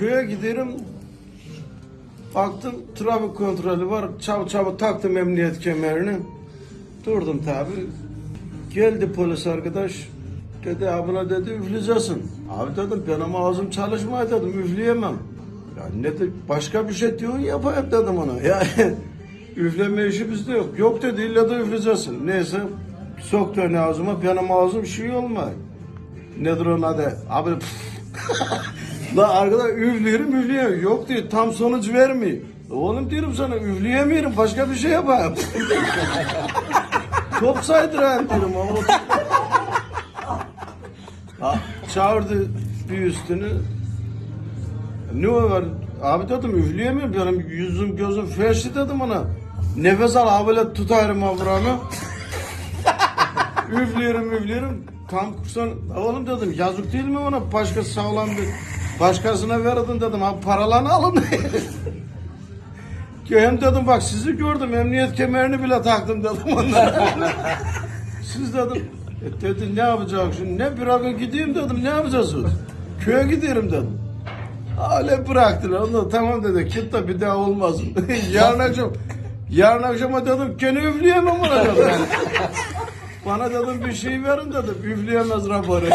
Köye giderim. Baktım trafik kontrolü var. Çabuk çabuk taktım emniyet kemerini. Durdum tabi. Geldi polis arkadaş. Dedi abla dedi üfleyeceksin. Abi dedim benim ağzım çalışmıyor dedim üfleyemem. Ya ne de başka bir şey diyorsun yapayım dedim ona. Yani üfleme işi bizde yok. Yok dedi illa da üfleyeceksin. Neyse soktu ağzıma benim ağzım şey olmuyor. Nedir onun adı? Abi. La arkada üflüyorum üfleyemiyorum. Yok diyor tam sonuç vermiyor. Oğlum diyorum sana üfleyemiyorum başka bir şey yapayım. Top saydırayım diyorum ama. Çağırdı bir üstünü. Ne var? Abi dedim üfleyemiyorum. Benim yüzüm gözüm feşli dedim ona. Nefes al ha böyle tutarım ha buranı. üflüyorum üflüyorum. Tam kursan oğlum dedim yazık değil mi ona başka sağlam bir başkasına verdin dedim ha paralarını alın. Hem dedim bak sizi gördüm emniyet kemerini bile taktım dedim onlara. Siz dedim e, dedi ne yapacağım şimdi ne bırakın gideyim dedim ne yapacaksınız? Köye giderim dedim. Öyle bıraktılar. Ondan tamam dedi. Git de bir daha olmaz. yarın akşam yarın akşama dedim gene üfleyemem ona dedim. Bana dedim bir şey verin dedim. Üfleyemez raporu.